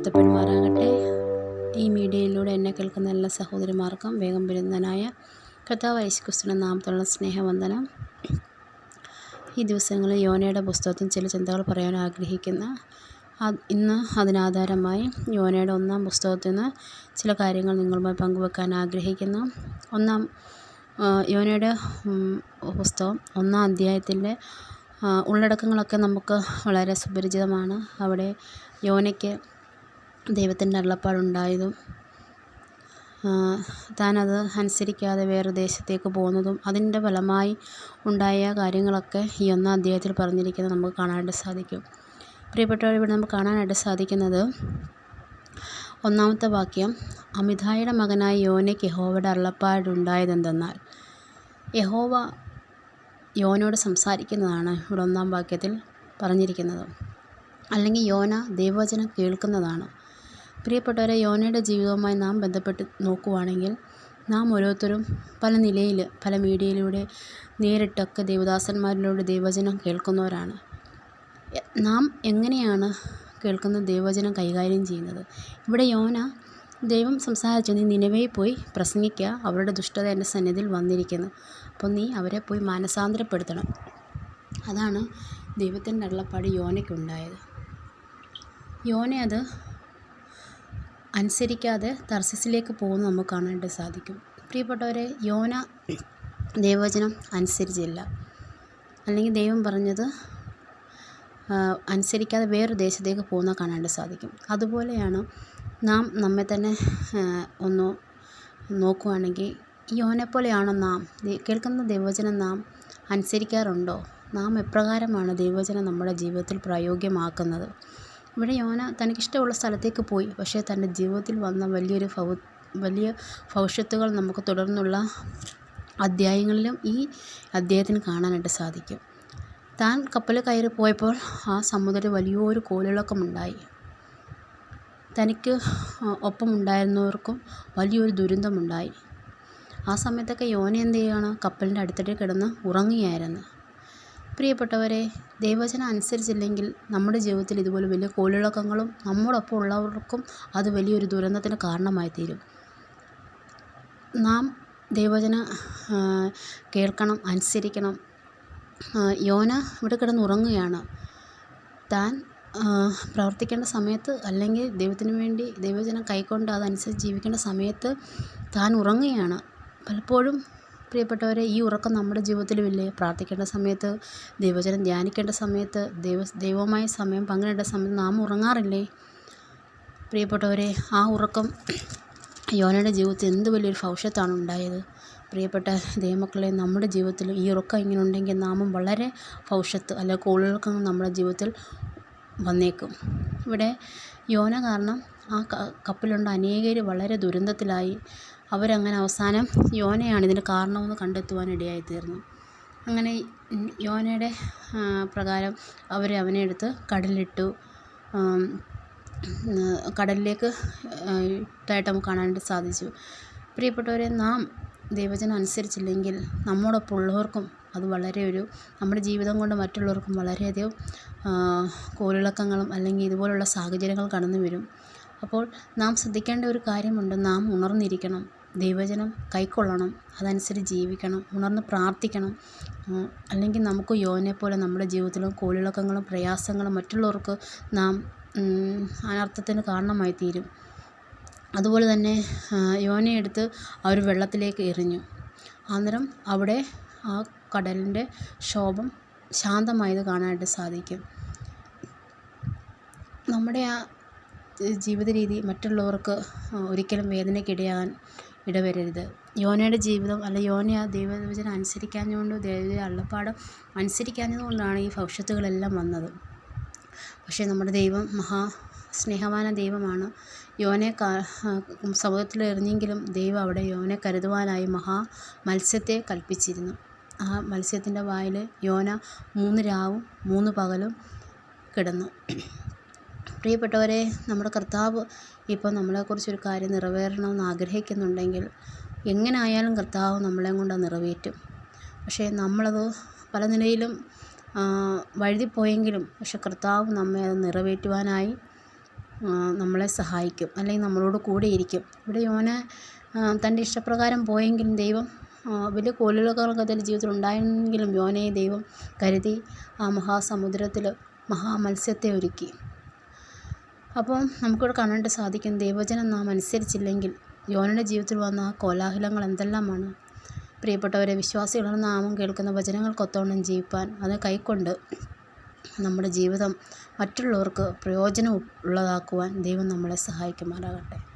വാഴ്ത്തപ്പെടുമാറാകട്ടെ. ഈ മീഡിയയിലൂടെ എന്നെ കേൾക്കുന്ന എല്ലാ സഹോദരിമാർക്കും വേഗം വരുന്നതിനായ കർത്താവ് യേശുക്രിസ്തുവിന്റെ നാമത്തിലുള്ള സ്നേഹവന്ദനം. ഈ ദിവസങ്ങളിൽ യോനയുടെ പുസ്തകത്തിൽ ചില ചിന്തകൾ പറയാൻ ആഗ്രഹിക്കുന്ന ഇന്ന് അതിനാധാരമായി യോനയുടെ ഒന്നാം പുസ്തകത്തിൽ നിന്ന് ചില കാര്യങ്ങൾ നിങ്ങളുമായി പങ്കുവെക്കാൻ ആഗ്രഹിക്കുന്നു. ഒന്നാം യോനയുടെ പുസ്തകം ഒന്നാം അധ്യായത്തിന്റെ ഉള്ളടക്കങ്ങളൊക്കെ നമുക്ക് വളരെ സുപരിചിതമാണ്. അവിടെ യോനയ്ക്ക് ദൈവത്തിന്റെ അരുളപ്പാടുണ്ടായതും ആ, താനത് അനുസരിക്കാതെ വേറെ ദേശത്തേക്ക് പോകുന്നതും അതിന്റെ ഫലമായി ഉണ്ടായ കാര്യങ്ങളൊക്കെ ഈ ഒന്നാം അധ്യായത്തിൽ പറഞ്ഞിരിക്കുന്നത് നമുക്ക് കാണാനായിട്ട് സാധിക്കും. പ്രിയപ്പെട്ടവർ ഇവിടെ നമുക്ക് കാണാനായിട്ട് സാധിക്കുന്നത് ഒന്നാമത്തെ വാക്യം അമിതായുടെ മകനായ യോനയ്ക്ക് യഹോവയുടെ അരുളപ്പാടുണ്ടായതെന്തെന്നാൽ യഹോവ യോനോട് സംസാരിക്കുന്നതാണ് ഇവിടെ ഒന്നാം വാക്യത്തിൽ പറഞ്ഞിരിക്കുന്നത്. അല്ലെങ്കിൽ യോന ദൈവവചനം കേൾക്കുന്നതാണ്. പ്രിയപ്പെട്ടവരെ യോനയുടെ ജീവിതവുമായി നാം ബന്ധപ്പെട്ട് നോക്കുവാണെങ്കിൽ നാം ഓരോരുത്തരും പല നിലയിൽ പല മീഡിയയിലൂടെ നേരിട്ടൊക്കെ ദേവദാസന്മാരിലൂടെ ദൈവവചനം കേൾക്കുന്നവരാണ്. നാം എങ്ങനെയാണ് കേൾക്കുന്ന ദൈവവചനം കൈകാര്യം ചെയ്യുന്നത്? ഇവിടെ യോന ദൈവം സംസാരിച്ചു നീ നിലവേ പോയി പ്രസംഗിക്കുക അവരുടെ ദുഷ്ടത എന്റെ സന്നിധിയിൽ വന്നിരിക്കുന്നു. അപ്പോൾ നീ അവരെ പോയി മാനസാന്തരപ്പെടുത്തണം. അതാണ് ദൈവത്തിന്റെ അള്ളപ്പാട് യോനയ്ക്കുണ്ടായത്. യോന അത് അനുസരിക്കാതെ തർസിസിലേക്ക് പോകുന്നത് നമുക്ക് കാണാനായിട്ട് സാധിക്കും. പ്രിയപ്പെട്ടവരെ യോന ദൈവവചനം അനുസരിച്ചില്ല. അല്ലെങ്കിൽ ദൈവം പറഞ്ഞത് അനുസരിക്കാതെ വേറൊരു ദേശത്തേക്ക് പോകുന്നത് കാണാനായിട്ട് സാധിക്കും. അതുപോലെയാണ് നാം നമ്മെ തന്നെ ഒന്ന് നോക്കുവാണെങ്കിൽ ഈ യോനെപ്പോലെയാണോ നാം? കേൾക്കുന്ന ദൈവവചനം നാം അനുസരിക്കാറുണ്ടോ? നാം എപ്രകാരമാണ് ദൈവവചനം നമ്മുടെ ജീവിതത്തിൽ പ്രായോഗികമാക്കുന്നത്? ഇവിടെ യോന തനിക്കിഷ്ടമുള്ള സ്ഥലത്തേക്ക് പോയി. പക്ഷേ തന്റെ ജീവിതത്തിൽ വന്ന വലിയൊരു ഭൗ വലിയ ഭവിഷ്യത്തുകൾ നമുക്ക് തുടർന്നുള്ള അധ്യായങ്ങളിലും ഈ അദ്ദേഹത്തിന് കാണാനായിട്ട് സാധിക്കും. താൻ കപ്പൽ കയറി പോയപ്പോൾ ആ സമുദ്രത്തിൽ വലിയൊരു കോളിളക്കമുണ്ടായി തനിക്ക് ഒപ്പമുണ്ടായിരുന്നവർക്കും വലിയൊരു ദുരന്തമുണ്ടായി. ആ സമയത്തൊക്കെ യോന എന്ത് ചെയ്യുകയാണ് കപ്പലിന്റെ അടുത്തിട്ട് കിടന്ന് ഉറങ്ങുകയായിരുന്നു. പ്രിയപ്പെട്ടവരെ ദൈവവചനം അനുസരിച്ചില്ലെങ്കിൽ നമ്മുടെ ജീവിതത്തിൽ ഇതുപോലെ വലിയ കോളിളക്കങ്ങളും നമ്മോടൊപ്പം ഉള്ളവർക്കും അത് വലിയൊരു ദുരന്തത്തിന് കാരണമായി തീരും നാം ദൈവചന കേൾക്കണം അനുസരിക്കണം. യോന ഇവിടെ കിടന്ന് ഉറങ്ങുകയാണ് താൻ പ്രവർത്തിക്കേണ്ട സമയത്ത് അല്ലെങ്കിൽ ദൈവത്തിന് വേണ്ടി ദൈവജനം കൈക്കൊണ്ട് അതനുസരിച്ച് ജീവിക്കേണ്ട സമയത്ത് താൻ ഉറങ്ങുകയാണ്. പലപ്പോഴും പ്രിയപ്പെട്ടവരെ ഈ ഉറക്കം നമ്മുടെ ജീവിതത്തിലുമില്ലേ? പ്രാർത്ഥിക്കേണ്ട സമയത്ത് ദൈവചനം ധ്യാനിക്കേണ്ട സമയത്ത് ദൈവ ദൈവമായ സമയം പങ്കിടേണ്ട സമയത്ത് നാം ഉറങ്ങാറില്ലേ? പ്രിയപ്പെട്ടവരെ ആ ഉറക്കം യോനയുടെ ജീവിതത്തിൽ എന്ത് വലിയൊരു ഭവിഷ്യത്താണ് ഉണ്ടായത്? പ്രിയപ്പെട്ട ദൈവമക്കളെ നമ്മുടെ ജീവിതത്തിൽ ഈ ഉറക്കം ഇങ്ങനെ ഉണ്ടെങ്കിൽ നാമും വളരെ ഭവിഷ്യത്ത് അല്ലെങ്കിൽ കൂടുതൽ നമ്മുടെ ജീവിതത്തിൽ വന്നേക്കും. ഇവിടെ യോന കാരണം ആ കപ്പലുണ്ട്. അനേകർ വളരെ ദുരന്തത്തിലായി. അവരങ്ങനെ അവസാനം യോനയാണ് ഇതിന് കാരണമെന്ന് കണ്ടെത്തുവാനിടയായി തീർന്നു അങ്ങനെ യോനയുടെ പ്രകാരം അവർ അവനെ എടുത്ത് കടലിട്ടു കടലിലേക്ക് ഇട്ടായിട്ട് നമുക്ക് കാണാനായിട്ട് സാധിച്ചു. പ്രിയപ്പെട്ടവരെ നാം ദൈവജനം അനുസരിച്ചില്ലെങ്കിൽ നമ്മോടൊപ്പം ഉള്ളവർക്കും അത് വളരെ ഒരു നമ്മുടെ ജീവിതം കൊണ്ട് മറ്റുള്ളവർക്കും വളരെയധികം കോലിളക്കങ്ങളും അല്ലെങ്കിൽ ഇതുപോലുള്ള സാഹചര്യങ്ങൾ കടന്നു വരും അപ്പോൾ നാം ശ്രദ്ധിക്കേണ്ട ഒരു കാര്യമുണ്ട്. നാം ഉണർന്നിരിക്കണം. ദൈവജനം കൈക്കൊള്ളണം. അതനുസരിച്ച് ജീവിക്കണം. ഉണർന്ന് പ്രാർത്ഥിക്കണം. അല്ലെങ്കിൽ നമുക്ക് യോനെ പോലെ നമ്മുടെ ജീവിതത്തിലും കോളിളക്കങ്ങളും പ്രയാസങ്ങളും മറ്റുള്ളവർക്ക് നാം അനർത്ഥത്തിന് കാരണമായി തീരും അതുപോലെ തന്നെ യോനെ എടുത്ത് അവർ വെള്ളത്തിലേക്ക് എറിഞ്ഞു. അന്നേരം അവിടെ ആ കടലിന്റെ ക്ഷോഭം ശാന്തമായത് കാണാനായിട്ട് സാധിക്കും. നമ്മുടെ ആ ജീവിത രീതി മറ്റുള്ളവർക്ക് ഒരിക്കലും വേദനയ്ക്കിടയാകാൻ ഇടവരരുത്. യോനയുടെ ജീവിതം അല്ല യോന ആ അനുസരിക്കാഞ്ഞുകൊണ്ട് ദൈവ അള്ളപ്പാടം അനുസരിക്കാഞ്ഞതുകൊണ്ടാണ് ഈ ഭവിഷ്യത്തുകളെല്ലാം വന്നത്. പക്ഷേ നമ്മുടെ ദൈവം മഹാ സ്നേഹവാന ദൈവമാണ്. യോനെ സമൂഹത്തിൽ എറിഞ്ഞെങ്കിലും ദൈവം അവിടെ യോനെ കരുതുവാനായി മഹാ മത്സ്യത്തെ കൽപ്പിച്ചിരുന്നു. ആ മത്സ്യത്തിന്റെ വായിൽ യോന മൂന്ന് രാവും മൂന്ന് പകലും കിടന്നു. പ്രിയപ്പെട്ടവരെ നമ്മുടെ കർത്താവ് ഇപ്പോൾ നമ്മളെക്കുറിച്ചൊരു കാര്യം നിറവേറണമെന്ന് ആഗ്രഹിക്കുന്നുണ്ടെങ്കിൽ എങ്ങനെ ആയാലും കർത്താവ് നമ്മളെയും കൊണ്ട് നിറവേറ്റും. പക്ഷേ നമ്മളത് പല നിലയിലും വഴുതിപ്പോയെങ്കിലും പക്ഷെ കർത്താവ് നമ്മെ അത് നിറവേറ്റുവാനായി നമ്മളെ സഹായിക്കും. അല്ലെങ്കിൽ നമ്മളോട് കൂടെയിരിക്കും ഇവിടെ യോന തന്റെ ഇഷ്ടപ്രകാരം പോയെങ്കിലും ദൈവം വലിയ കോലുകളൊക്കെ തന്റെ ജീവിതത്തിൽ ഉണ്ടായെങ്കിലും യോനയെ ദൈവം കരുതി ആ മഹാസമുദ്രത്തിൽ മഹാമത്സ്യത്തെ ഒരുക്കി. അപ്പം നമുക്കിവിടെ കാണാനായിട്ട് സാധിക്കും ദൈവവചനം നാം അനുസരിച്ചില്ലെങ്കിൽ യോനയുടെ ജീവിതത്തിൽ വന്ന ആ കോലാഹലങ്ങൾ എന്തെല്ലാമാണ്? പ്രിയപ്പെട്ടവരെ വിശ്വാസികളുടെ നാമം കേൾക്കുന്ന വചനങ്ങൾക്കൊത്തോണം ജീവിപ്പാൻ. അത് കൈക്കൊണ്ട് നമ്മുടെ ജീവിതം മറ്റുള്ളവർക്ക് പ്രയോജനം ഉള്ളതാക്കുവാൻ ദൈവം നമ്മളെ സഹായിക്കുമാറാകട്ടെ.